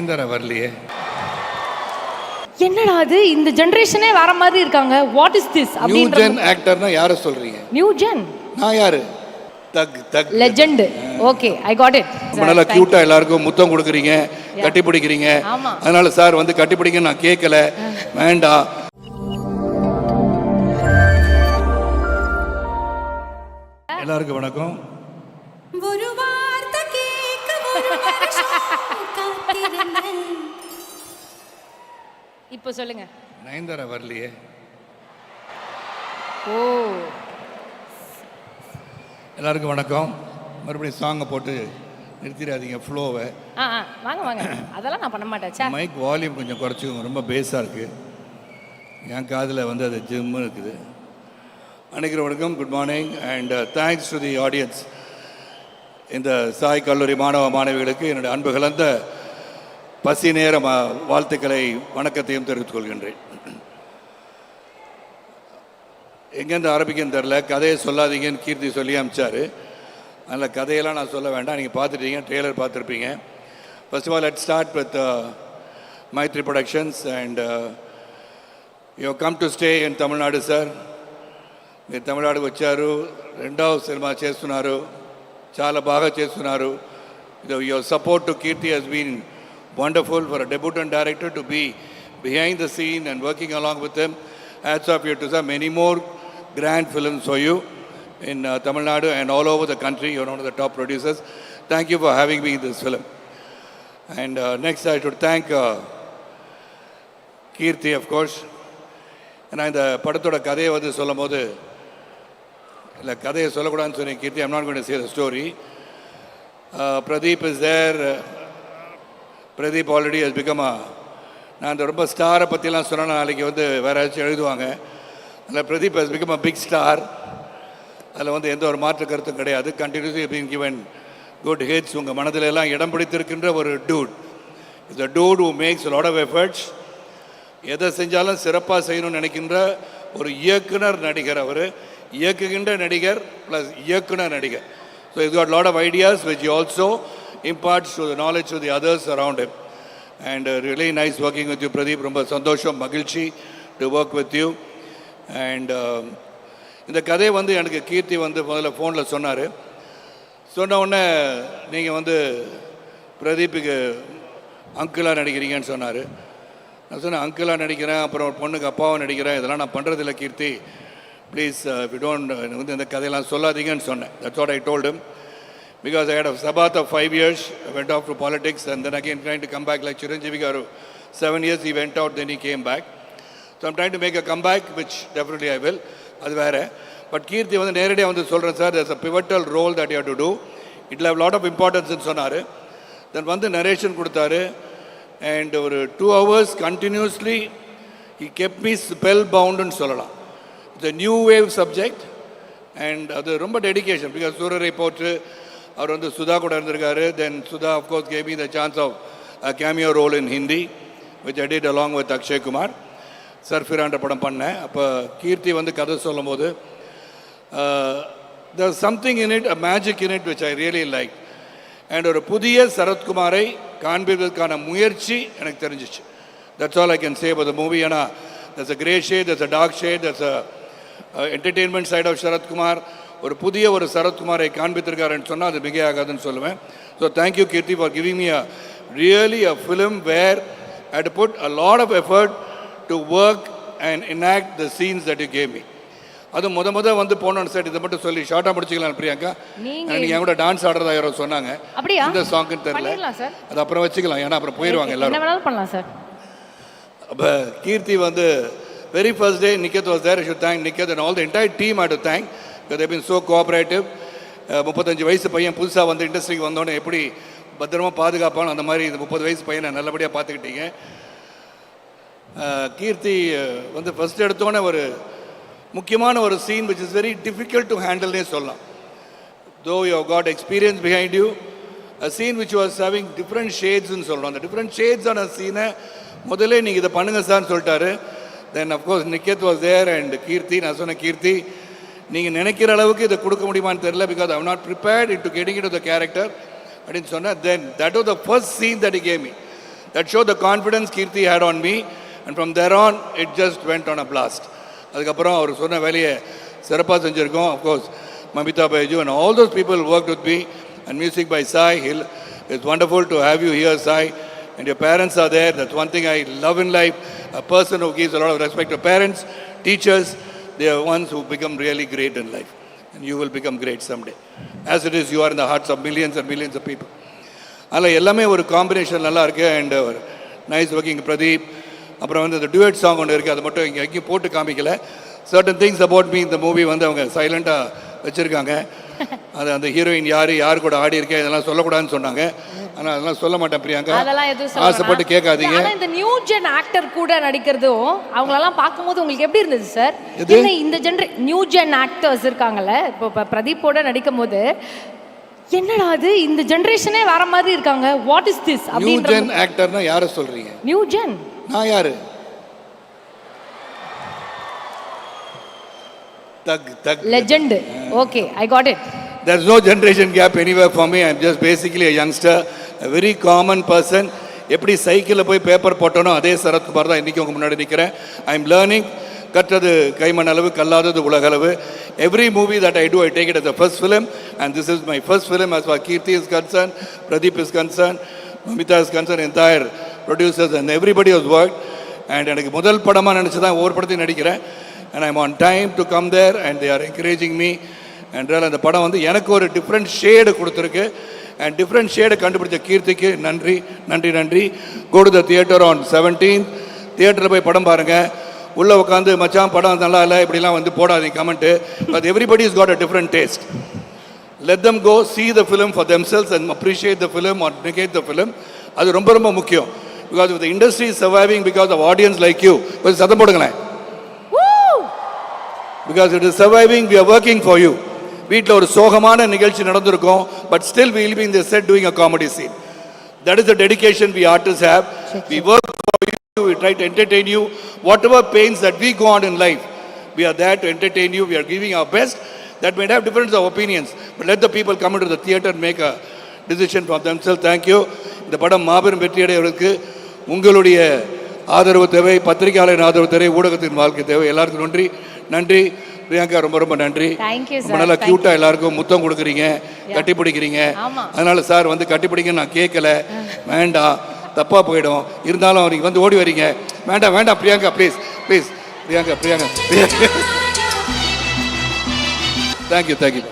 நயன்தாரா வரலையே. என்னடா அது? இந்த ஜெனரேஷனே வேற மாதிரி இருக்காங்க. வாட் இஸ் திஸ் நியூ அப்படின்ற ஜென் ஆக்டர்னா யாரை சொல்றீங்க? நியூ ஜென் நான் யாரு? தக் தக். Legend okay I got it ரொம்ப நல்லா கியூட்டா எல்லாருக்கும் முத்தம் கொடுக்குறீங்க கட்டி பிடிக்கிறீங்க. ஆமா. அதனால சார் வந்து கட்டி பிடிக்க நான் கேட்கல வேண்டாம் எல்லாருக்கும் வணக்கம். ஒரு வார்த்தை கேட்க ஒரு வருஷம். இப்போ சொல்லுங்க. நயன்தாரா வரலையே. ஓ. எல்லாருக்கும் வணக்கம். மறுபடியும் சாங்கை போட்டு நிறுத்திடாதீங்க ஃப்ளோவை ஆ ஆ வாங்க வாங்க. அதெல்லாம் நான் பண்ண மாட்டேன். ச்சே. மைக் வால்யூம் கொஞ்சம் குறைச்சிக்கோங்க ரொம்ப பேஸாக இருக்குது என் காதில் வந்து அது ஜிம்மு இருக்குது. அனைக்கிற வணக்கம் good morning and thanks to the audience இந்த சாய் கல்லூரி மாணவ மாணவிகளுக்கு என்னுடைய அன்பு கலந்த பசி நேர ம- வாழ்த்துக்களை வணக்கத்தையும் தெரிவித்துக் கொள்கின்றேன் எங்கேருந்து ஆரம்பிக்கன்னு தெரில கதையை சொல்லாதீங்கன்னு கீர்த்தி சொல்லி அமிச்சாரு அதில் கதையெல்லாம் நான் சொல்ல வேண்டாம் நீங்கள் பார்த்துட்டீங்க ட்ரெய்லர் பார்த்துருப்பீங்க first of all let start with Mythri productions and you come to stay in Tamilnadu sir మీరు తమిళనాడుకు వచ్చారు రెండవ సినిమా చేస్తున్నారు చాలా బాగా చేస్తున్నారు your support to Keerthi has been wonderful for a debutant director to be behind the scene and working along with him. Hats off here to sir. Many more grand films for you in uh, Tamil Nadu and all over the country. You're one of the top producers. Thank you for having me in this film. And uh, next, I should thank uh, Kirti, of course. ஏன்னா இந்த படத்தோட கதையை வந்து சொல்லும் போது இல்லை கதையை சொல்லக்கூடாதுன்னு சொன்னேன் Keerthi I'm not going say the story Pradeep is there Pradeep already has become a நான் இந்த ரொம்ப ஸ்டாரை பற்றிலாம் சொன்னால் நாளைக்கு வந்து வேற ஏதாச்சும் எழுதுவாங்க. அதில் Pradeep has become big star அதில் வந்து எந்த ஒரு மாற்று கருத்தும் கிடையாது. Continuously been given good hits உங்கள் மனதில் எல்லாம் இடம் பிடித்திருக்கின்ற ஒரு டூட் இந்த dude who makes lot of efforts எதை செஞ்சாலும் சிறப்பாக செய்யணும்னு நினைக்கின்ற ஒரு இயக்குனர் நடிகர் அவர். இயக்குகின்ற நடிகர் ப்ளஸ் இயக்குனர் நடிகர். ஸோ இது got lot of ideas which also imparts to knowledge to the others around him. And really nice working with you Pradeep ரொம்ப சந்தோஷம் மகிழ்ச்சி to work with you and இந்த கதையை வந்து எனக்கு கீர்த்தி வந்து முதல்ல ஃபோனில் சொன்னார். சொன்ன உடனே நீங்கள் வந்து பிரதீப்புக்கு அங்கிளாக நடிக்கிறீங்கன்னு சொன்னார். நான் சொன்னேன் அங்கிளாக நடிக்கிறேன் அப்புறம் ஒரு பொண்ணுக்கு அப்பாவும் நடிக்கிறேன் இதெல்லாம் நான் பண்ணுறதில்ல கீர்த்தி. ப்ளீஸ் வி டோன்ட் வந்து இந்த கதையெல்லாம் சொல்லாதீங்கன்னு சொன்னேன். That's what I told because I had a sabbath of five years. I went off to politics and then again trying to come back like Chiranjeevi Garu. Seven years he went out, then he came back. So I'm trying to make a comeback, which definitely I will. அது வேற but கீர்த்தி வந்து நேரடியாக வந்து சொல்கிறேன் sir this a pivotal role that you to do இட்ல have lot of importanceன்னு சொன்னார் then வந்து narration கொடுத்தாரு அண்ட் ஒரு two hours continuously he kept me spell பவுண்டுன்னு சொல்லலாம் it's a new wave subject and அது ரொம்ப டெடிக்கேஷன் பிகாஸ் சூரரை போற்று அவர் வந்து சுதா கூட இருந்திருக்காரு. Then Sudha of course came me the chance of cameo role in Hindi which added along with Akshay Kumar Akshay Kumar சர்ஃபிரான்ற படம் பண்ணேன். அப்போ கீர்த்தி வந்து கதை சொல்லும்போது the something in it a magic in it which I really like and ஒரு புதிய சரத்குமாரை காண்பிப்பதற்கான முயற்சி எனக்கு தெரிஞ்சிச்சு. That's all I can say the movie ஏன்னா that's a grey shade that's a dark shade that's a entertainment side of Sarathkumar ஒரு புதிய ஒரு சரத்குமாரை காண்பித்திருக்காருன்னு சொன்னால் அது மிகையாகாதுன்னு சொல்லுவேன். So thank you Keerthi for giving me a really a film where I to put a lot of effort to work and enact the scenes that you came me அது முத முத வந்து போனோன்னு சார் இதை மட்டும் சொல்லி ஷார்ட்டாக முடிச்சிக்கலாம் பிரியாக்கா நீங்க- நீங்கள் என் கூட டான்ஸ் ஆடுறதா யாரோ சொன்னாங்க? இந்த சாங்குன்னு தெரியல. அது அப்புறம் வச்சுக்கலாம். ஏன்னா அப்புறம் போயிடுவாங்க எல்லாரும். பண்ணலாம் சார் அப்போ கீர்த்தி வந்து very first day Niketh was there should thank Niketh and all the entire team had thank they been so cooperative முப்பத்தஞ்சு வயசு பையன் புதுசாக வந்து இண்டஸ்ட்ரிக்கு வந்தோடனே எப்படி பத்திரமா பாதுகாப்பான அந்த மாதிரி இந்த முப்பது வயசு பையனை நல்லபடியாக பார்த்துக்கிட்டீங்க. Uh, கீர்த்தி uh, வந்து ஃபர்ஸ்ட் எடுத்தோன்னே ஒரு முக்கியமான ஒரு scene which is very difficult to ஹேண்டில்னே சொல்லலாம். Though you got experience behind you a scene which was having different ஷேட்ஸ்னு சொல்கிறோம் அந்த டிஃப்ரெண்ட் ஷேட்ஸான சீனை முதல்ல நீங்கள் இதை பண்ணுங்க சார்னு சொல்லிட்டாரு. Then of course Niketh was there and Keerthi நான் சொன்ன கீர்த்தி நீங்கள் நினைக்கிற அளவுக்கு இதை கொடுக்க முடியுமான்னு தெரியல because I'm not prepared it to getting it the character அப்படின்னு சொன்னேன் then that was the first scene that came me that show the confidence Keerthi had on me and from there on it just went on a blast அதுக்கப்புறம் அவர் சொன்ன வேலையை சிறப்பாக செஞ்சுருக்கோம். Of course Mamitha Baiju and all those people work with me and music by Sai hill it's wonderful to have you here Sai and your parents are there. That's one thing I love in life a person who gives a lot of respect to they are ones who become really great in life. And you will become great someday. As it is, you are in the hearts of millions and millions of people. அதில் எல்லாமே ஒரு combination நல்லா இருக்கு and ஒரு nice working Pradeep அப்புறம் வந்து இந்த duet song ஒன்று இருக்குது அது மட்டும் இங்கே எங்கேயும் போட்டு காமிக்கல சர்டன் திங்ஸ் அபவுட் மீ இந்த மூவி வந்து அவங்க சைலண்ட்டாக வச்சுருக்காங்க அது அந்த ஹீரோயின் யார் யார் கூட ஆடி இருக்கேன் இதெல்லாம் சொல்லக்கூடாதுன்னு சொன்னாங்க ஆனால் அதெல்லாம் சொல்ல மாட்டேன் பிரியங்கா. அதெல்லாம் எதுவும் ஆசைப்பட்டு. கேட்காதீங்க. இந்த நியூ ஜென் ஆக்டர் கூட நடிக்கிறதும் அவங்களெல்லாம் பார்க்கும்போது உங்களுக்கு எப்படி இருந்தது சார்? என்ன இந்த ஜென்ர நியூ ஜென் ஆக்டர்ஸ் இருக்காங்கல்ல இப்போ பிரதீப்போட நடிக்கும் போது என்னடா அது? இந்த ஜெனரேஷனே வேற மாதிரி இருக்காங்க. What is this new gen ஆக்டர்னா யாரை சொல்கிறீங்க நியூ ஜென் நான் யாரு? தக் தக் legend okay I got it There's no generation gap anywhere for me. I'm just basically a youngster, a very common person. எப்படி சைக்கிளில் போய் பேப்பர் போட்டனோ அதே சரத்குமார் தான் இன்றைக்கி உங்கள் முன்னாடி நிற்கிறேன் ஐ எம் லேர்னிங் கற்றது கைமண் அளவு கல்லாதது உலக அளவு every movie that I do I take it as a first film and this is my first film as far Keerthi is concern Pradeep is concern Mamitha is concern entire producers and everybody has work and எனக்கு முதல் படமாக நினச்சி தான் ஒவ்வொரு படத்தையும் நடிக்கிறேன். And I'm on time to come there and they are encouraging me என்றால் அந்த படம் வந்து எனக்கு ஒரு டிஃப்ரெண்ட் ஷேடு கொடுத்துருக்கு. அண்ட் டிஃப்ரெண்ட் ஷேடை கண்டுபிடிச்ச கீர்த்திக்கு நன்றி நன்றி நன்றி. Go to the theatre on seventeen தியேட்டரில் போய் படம் பாருங்கள் உள்ளே உட்காந்து மச்சான் படம் நல்லா இல்லை இப்படிலாம் வந்து போடாதீங்க comment. But everybody is got a different taste let them go see the film for themselves and appreciate the film or negate the film. அது ரொம்ப ரொம்ப முக்கியம். Because industry is surviving because of audience like you கொஞ்சம் சத்தம் போடுங்களேன். Because it is surviving we are working for you வீட்டில் ஒரு சோகமான நிகழ்ச்சி நடந்திருக்கும் but still will be in the set doing a comedy scene that is the dedication we artist have we work for you we try to entertain you whatever pains that we go on in life we are there to entertain you we are giving our best that may have difference of opinions but let the people come into the theater and make a decision for themselves thank you இந்த படம் மாபெரும் வெற்றியடைவதற்கு உங்களுடைய ஆதரவு தேவை பத்திரிகையாளரின் ஆதரவு தேவை ஊடகத்தின் வாழ்க்கை தேவை எல்லாருக்கும் நன்றி நன்றி பிரியங்கா ரொம்ப ரொம்ப நன்றி. ரொம்ப. நல்லா கியூட்டா எல்லாருக்கும் முத்தம் கொடுக்குறீங்க கட்டி பிடிக்கிறீங்க. அதனால சார் வந்து கட்டி பிடிங்கன்னு நான் கேட்கல வேண்டாம். தப்பா போயிடும். இருந்தாலும் நீங்க வந்து ஓடி வரீங்க. வேண்டாம் வேண்டாம் Priyanka please please Priyanka Priyanka thank you thank you